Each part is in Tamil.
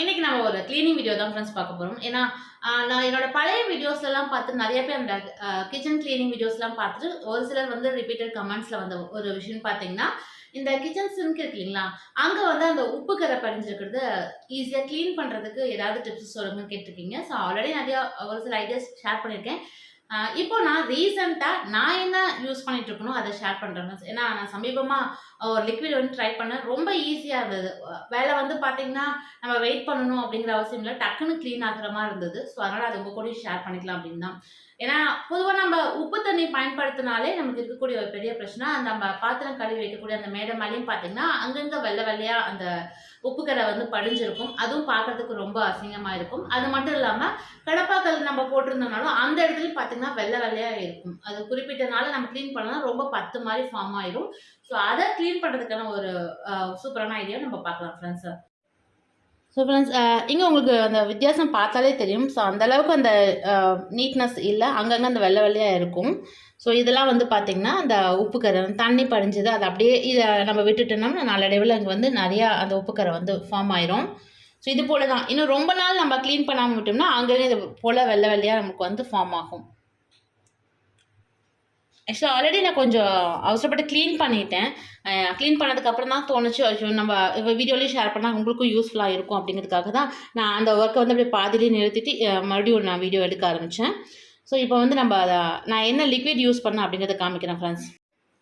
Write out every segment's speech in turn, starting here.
இன்னைக்கு நம்ம ஒரு க்ளீனிங் வீடியோ தான் ஃப்ரெண்ட்ஸ் பார்க்க போகிறோம் ஏன்னா நான் என்னோட பழைய வீடியோஸ்லாம் பார்த்து நிறைய பேர் அந்த கிச்சன் க்ளீனிங் வீடியோஸ்லாம் பார்த்துட்டு ஒரு சிலர் வந்து ரிப்பீட்டட் கமெண்ட்ஸில் வந்த ஒரு விஷயம் பார்த்தீங்கன்னா இந்த கிச்சன் சிங்க் இருக்கு இல்லைங்களா? அங்கே வந்து அந்த உப்பு கரை படிஞ்சிருக்கிறது ஈஸியாக க்ளீன் பண்ணுறதுக்கு ஏதாவது டிப்ஸ் சொல்லுங்கன்னு கேட்டிருக்கீங்க. ஸோ ஆல்ரெடி நிறையா ஒரு சில ஐடியாஸ் ஷேர் பண்ணியிருக்கேன். இப்போ நான் ரீசெண்டாக நான் என்ன யூஸ் பண்ணிட்டு இருக்கணும் அதை ஷேர் பண்ணுறேன் ஏன்னா நான் சமீபமாக ஒரு லிக்விட் வந்து ட்ரை பண்ணேன். ரொம்ப ஈஸியாக இருந்தது. வேலை வந்து பார்த்தீங்கன்னா நம்ம வெயிட் பண்ணணும் அப்படிங்கிற அவசியம் இல்லை. டக்குன்னு க்ளீன் ஆகுற மாதிரி இருந்தது. ஸோ அதனால் அது உங்கள் கூட ஷேர் பண்ணிக்கலாம் அப்படின்னு தான். ஏன்னா பொதுவாக நம்ம உப்பு தண்ணி பயன்படுத்தினாலே நமக்கு இருக்கக்கூடிய ஒரு பெரிய பிரச்சனை. அந்த நம்ம பாத்திரம் கழுவி வைக்கக்கூடிய அந்த மேடை மேலேயும் பார்த்தீங்கன்னா அங்கங்கே வெள்ளை வெள்ளையாக அந்த உப்புக்கரை வந்து படிஞ்சிருக்கும். அதுவும் பார்க்கறதுக்கு ரொம்ப அசிங்கமாக இருக்கும். அது மட்டும் இல்லாமல் கடப்பாக்கல் நம்ம போட்டிருந்தோம்னாலும் அந்த இடத்துலையும் பார்த்தீங்கன்னா வெள்ளை வெள்ளையாக இருக்கும். அது குறிப்பிட்ட நம்ம க்ளீன் பண்ணலாம் ரொம்ப பத்து மாதிரி ஃபார்ம் ஆயிரும். ஸோ அதை க்ளீன் பண்ணுறதுக்கான ஒரு சூப்பரான ஐடியா நம்ம பார்க்கலாம் ஃப்ரெண்ட்ஸ் ஸோ ஃப்ரெண்ட்ஸ் இங்கே உங்களுக்கு அந்த வித்தியாசம் பார்த்தாலே தெரியும். ஸோ அந்தளவுக்கு அந்த நீட்னஸ் இல்லை. அங்கங்கே அந்த வெள்ளை வெள்ளையாக இருக்கும். ஸோ இதெல்லாம் வந்து பார்த்திங்கன்னா அந்த உப்புக்கரை தண்ணி படிஞ்சது அது அப்படியே இதை நம்ம விட்டுட்டோம்னா நாளடைவில் அங்கே வந்து நிறையா அந்த உப்புக்கரை வந்து ஃபார்ம் ஆயிரும். ஸோ இது போல தான் இன்னும் ரொம்ப நாள் நம்ம க்ளீன் பண்ணாமல் விட்டோம்னா அங்கேயும் இது போல் வெள்ளை வெள்ளையாக நமக்கு வந்து ஃபார்ம் ஆகும். ஆக்சுவலாக ஆல்ரெடி நான் கொஞ்சம் அவசரப்பட்டு க்ளீன் பண்ணிட்டேன். க்ளீன் பண்ணதுக்கப்புறம் தான் தோணுச்சு ஐயோ நம்ம இப்போ வீடியோலேயும் ஷேர் பண்ணால் உங்களுக்கும் யூஸ்ஃபுல்லாக இருக்கும் அப்படிங்கிறதுக்காக தான் நான் அந்த ஒர்க்கை வந்து அப்படியே பாதிலேயே நிறுத்திட்டு மறுபடியும் நான் வீடியோ எடுக்க ஆரம்பித்தேன் ஸோ இப்போ வந்து நம்ம அதை நான் என்ன லிக்விட் யூஸ் பண்ணேன் அப்படிங்கிறத காமிக்கிறேன் ஃப்ரெண்ட்ஸ்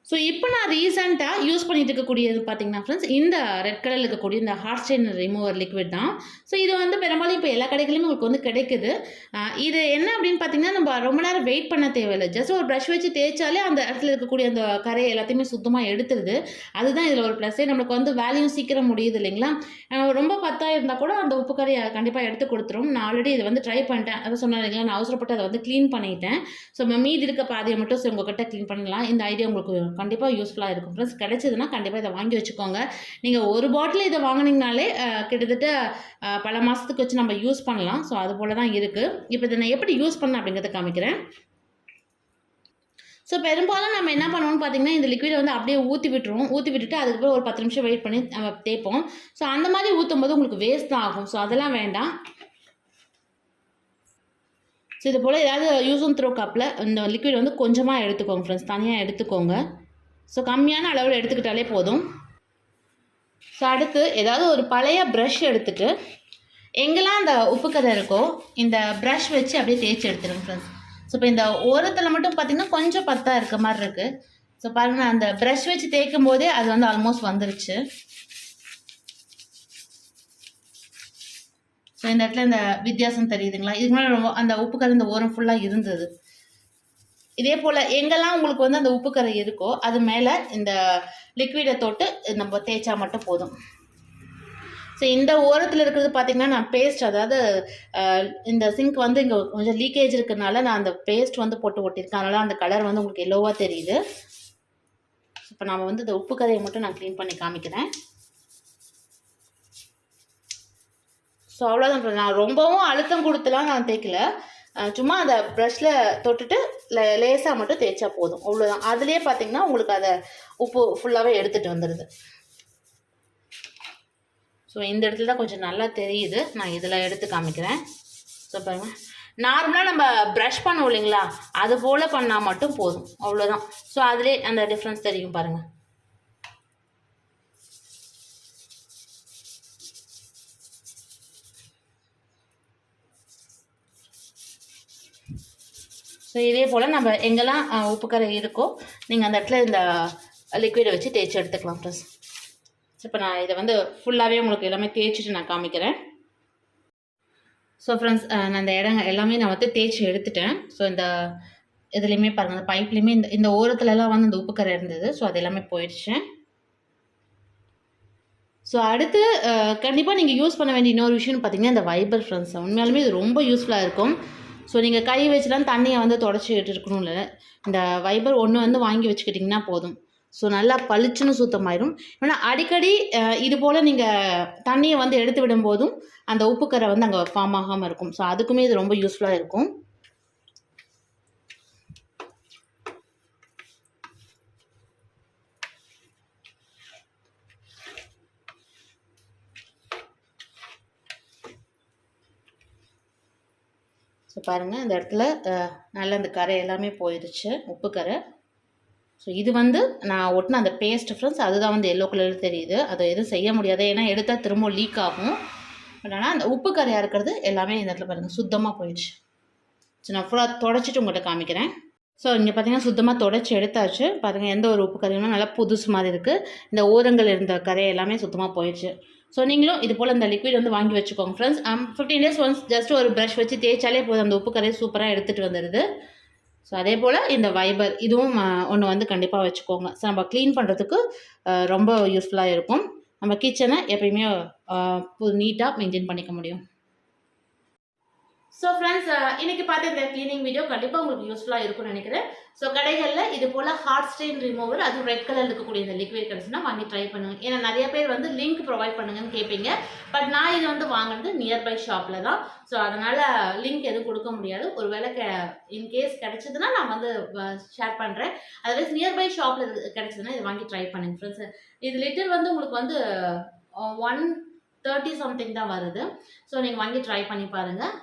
ஸோ இப்போ நான் ரீசெண்டாக யூஸ் பண்ணிட்டு இருக்கக்கூடியது பார்த்தீங்கன்னா ஃப்ரெண்ட்ஸ் இந்த ரெட் கலரில் இருக்கக்கூடிய இந்த ஹார்ட் ஸ்டெயின் ரிமூவர் லிக்விட் தான். ஸோ இது வந்து பெரும்பாலும் இப்போ எல்லா கடைகளிலும் உங்களுக்கு வந்து கிடைக்குது. இது என்ன அப்படின்னு பார்த்தீங்கன்னா நம்ம ரொம்ப நேரம் வெயிட் பண்ண தேவையில்லை. ஜஸ்ட் ஒரு ப்ரஷ் வச்சு தேய்ச்சாலே அந்த இடத்துல இருக்கக்கூடிய அந்த கரை எல்லாத்தையுமே சுத்தமாக எடுத்துருது. அதுதான் இதில் ஒரு ப்ளஸ்ஸே நம்மளுக்கு வந்து வேல்யூ சீக்கிரம் முடியுது இல்லைங்களா? ரொம்ப பத்தாக இருந்தால் கூட அந்த உப்பு கரையை கண்டிப்பாக எடுத்து கொடுத்துரும். நான் ஆல்ரெடி இதை வந்து ட்ரை பண்ணிட்டேன். அதை சொன்னேன் இல்லைங்களா? நான் அவசரப்பட்டு அதை வந்து க்ளீன் பண்ணிட்டேன். ஸோ மீதி இருக்க பாதையை மட்டும் சரி உங்ககிட்ட க்ளீன் பண்ணலாம். இந்த ஐடியா உங்களுக்கு கண்டிப்பாக யூஸ்ஃபுல்லாக இருக்கும். ஃப்ரெண்ட்ஸ் கிடைச்சதுன்னா கண்டிப்பாக இதை வாங்கி வச்சுக்கோங்க. நீங்கள் ஒரு பாட்டில் இதை வாங்கினீங்கனாலே கிட்டத்தட்ட பல மாதத்துக்கு வச்சு நம்ம யூஸ் பண்ணலாம். ஸோ அது போல தான் இருக்குது இப்போ இதை நான் எப்படி யூஸ் பண்ணேன் அப்படிங்கிறத காமிக்கிறேன். ஸோ பெரும்பாலும் நம்ம என்ன பண்ணுவோம்னு பார்த்தீங்கன்னா இந்த லிக்விடை வந்து அப்படியே ஊற்றி விட்டுருவோம். ஊற்றி விட்டுட்டு அதுக்கப்புறம் ஒரு பத்து நிமிஷம் வெயிட் பண்ணி நம்ம தேய்ப்போம். ஸோ அந்த மாதிரி ஊற்றும் போது உங்களுக்கு வேஸ்ட் தான் ஆகும். ஸோ அதெல்லாம் வேண்டாம். ஸோ இது போல் ஏதாவது யூஸ் அண்ட் த்ரோ கப்பில் இந்த லிக்விட் வந்து கொஞ்சமாக எடுத்துக்கோங்க ஃப்ரெண்ட்ஸ் தனியாக எடுத்துக்கோங்க. ஸோ கம்மியான அளவில் எடுத்துக்கிட்டாலே போதும். ஸோ அடுத்து ஏதாவது ஒரு பழைய ப்ரஷ் எடுத்துட்டு எங்கெல்லாம் அந்த உப்பு கதை இருக்கோ இந்த ப்ரஷ் வச்சு அப்படியே தேய்ச்சி எடுத்துருங்க ஃப்ரெண்ட்ஸ் ஸோ இப்போ இந்த ஓரத்தில் மட்டும் பார்த்தீங்கன்னா கொஞ்சம் பத்தாக இருக்க மாதிரி இருக்குது ஸோ பாருங்க அந்த ப்ரஷ் வச்சு தேய்க்கும் போதே அது வந்து ஆல்மோஸ்ட் வந்துருச்சு. ஸோ இந்த இடத்துல இந்த வித்தியாசம் தெரியுதுங்களா? இதுக்கு முன்னாடி ரொம்ப அந்த உப்பு கரை இந்த ஓரம் ஃபுல்லாக இருந்தது. இதே போல் எங்கெல்லாம் உங்களுக்கு வந்து அந்த உப்பு இருக்கோ அது மேலே இந்த லிக்விடை தொட்டு நம்ம தேய்ச்சா மட்டும் போதும். ஸோ இந்த ஓரத்தில் இருக்கிறது பார்த்தீங்கன்னா நான் பேஸ்ட் அதாவது இந்த சிங்க் வந்து இங்கே கொஞ்சம் லீக்கேஜ் இருக்கிறனால நான் அந்த பேஸ்ட் வந்து போட்டு ஒட்டியிருக்கேன். அதனால் அந்த கலர் வந்து உங்களுக்கு எல்லோவாக தெரியுது. இப்போ நம்ம வந்து இந்த உப்பு கதையை மட்டும் நான் க்ளீன் பண்ணி காமிக்கிறேன். ஸோ அவ்வளோதான் நான் ரொம்பவும் அழுத்தம் கொடுத்துலாம் நான் தேய்க்கல. சும்மா அதை ப்ரஷில் தொட்டுட்டு லே- லேசாக மட்டும் தேய்ச்சா போதும். அவ்வளோதான் அதுலேயே பார்த்தீங்கன்னா உங்களுக்கு அதை உப்பு ஃபுல்லாகவே எடுத்துகிட்டு வந்துடுது ஸோ இந்த இடத்துல தான் கொஞ்சம் நல்லா தெரியுது. நான் இதில் எடுத்து காமிக்கிறேன். ஸோ பாருங்க. நார்மலாக நம்ம ப்ரஷ் பண்ணுவோம் இல்லைங்களா? அது போல் பண்ணால் மட்டும் போதும். அவ்வளோதான் ஸோ அதிலே அந்த டிஃப்ரென்ஸ் தெரியும் பாருங்கள் ஸோ இதே போல் நம்ம எங்கெல்லாம் உப்பு உப்புக்கரை இருக்கோ நீங்கள் அந்த இடத்துல இந்த லிக்விடை வச்சு தேய்ச்சி எடுத்துக்கலாம் ஃப்ரெண்ட்ஸ் ஸோ இப்போ நான் இதை வந்து ஃபுல்லாகவே உங்களுக்கு எல்லாமே தேய்ச்சிட்டு நான் காமிக்கிறேன். ஸோ ஃப்ரெண்ட்ஸ் நான் இந்த இடம் எல்லாமே நான் வந்து தேய்ச்சி எடுத்துட்டேன். ஸோ இந்த இதுலேயுமே பாருங்கள் அந்த பைப்லேயுமே இந்த இந்த ஓரத்துலலாம் வந்து இந்த உப்புக்கரை இருந்தது. ஸோ அது எல்லாமே போயிடுச்சு. ஸோ அடுத்து கண்டிப்பாக நீங்கள் யூஸ் பண்ண வேண்டிய இன்னொரு விஷயம்னு பார்த்தீங்கன்னா இந்த வைபர் ஃப்ரெண்ட்ஸ் உண்மையாலுமே இது ரொம்ப யூஸ்ஃபுல்லாக இருக்கும். ஸோ நீங்கள் கை வச்சுலாம் தண்ணியை வந்து தொடச்சிக்கிட்டு இருக்கணும் இல்லை இந்த வைபர் ஒன்று வந்து வாங்கி வச்சுக்கிட்டிங்கன்னா போதும். ஸோ நல்லா பளிச்சுன்னு சுத்தமாயிரும். ஏன்னா அடிக்கடி இது போல் நீங்கள் தண்ணியை வந்து எடுத்து விடும்போதும் அந்த உப்புக்கரை வந்து அங்கே ஃபார்ம் ஆகாமல் இருக்கும். ஸோ அதுக்குமே இது ரொம்ப யூஸ்ஃபுல்லாக இருக்கும். ஸோ பாருங்கள் இந்த இடத்துல நல்லா நல்ல அந்த கரை எல்லாமே போயிடுச்சு உப்பு கரை. ஸோ இது வந்து நான் ஒட்டின அந்த பேஸ்ட் ஃப்ரெண்ட்ஸ் அதுதான் வந்து எல்லோ கலரில் தெரியுது. அதை எதுவும் செய்ய முடியாது. ஏன்னா எடுத்தால் திரும்ப லீக் ஆகும். பட் ஆனால் அந்த உப்பு கரையாக இருக்கிறது எல்லாமே இந்த இடத்துல பாருங்கள் சுத்தமாக போயிடுச்சு. ஸோ நான் ஃபுல்லாக தொடச்சிட்டு உங்கள்கிட்ட காமிக்கிறேன். ஸோ இங்கே பார்த்தீங்கன்னா சுத்தமாக தொடச்சி எடுத்தாச்சு. பாருங்கள் எந்த ஒரு உப்பு கரையும் நல்லா புதுசு மாதிரி இருக்குது இந்த ஓரங்கள் இருந்த கரை எல்லாமே சுத்தமாக போயிடுச்சு. ஸோ நீங்களும் இது போல் இந்த லிக்விட் வந்து வாங்கி வச்சுக்கோங்க friends fifteen days once just ஒரு ப்ரஷ் வச்சு தேய்ச்சாலே போதும். அந்த உப்பு கரையை சூப்பராக எடுத்துகிட்டு வந்துடுது. ஸோ அதே போல் இந்த வைபர் இதுவும் ஒன்று வந்து கண்டிப்பாக வச்சுக்கோங்க. ஸோ நம்ம க்ளீன் பண்ணுறதுக்கு ரொம்ப யூஸ்ஃபுல்லாக இருக்கும். நம்ம கிச்சனை எப்பயுமே நீட்டாக மெயின்டைன் பண்ணிக்க முடியும். ஸோ ஃப்ரெண்ட்ஸ் uh, இன்னைக்கு பார்த்த இந்த க்ளீனிங் வீடியோ கண்டிப்பாக உங்களுக்கு யூஸ்ஃபுல்லாக இருக்கும்னு நினைக்கிறேன். ஸோ கடைகளில் இது போல் ஹார்ட் ஸ்டெயின் ரிமூவர் அதுவும் ரெட் கலர் இருக்கக்கூடிய இந்த லிக்விட் கிடச்சுன்னா வாங்கி ட்ரை பண்ணுங்க. ஏன்னா நிறைய பேர் வந்து லிங்க் ப்ரொவைட் பண்ணுங்கன்னு கேட்பீங்க பட் நான் இது வந்து வாங்கினது நியர்பை ஷாப்பில் தான். ஸோ அதனால் லிங்க் எதுவும் கொடுக்க முடியாது. ஒருவேளை கே இன்கேஸ் கிடச்சதுன்னா நான் வந்து ஷேர் பண்ணுறேன் அதர்வைஸ் நியர்பை ஷாப்பில் கிடச்சதுன்னா இது வாங்கி ட்ரை பண்ணுங்க ஃப்ரெண்ட்ஸ் இது லிட்டர் வந்து உங்களுக்கு வந்து ஒன் தேர்ட்டி சம்திங் தான் வருது. ஸோ நீங்கள் வாங்கி ட்ரை பண்ணி பாருங்கள்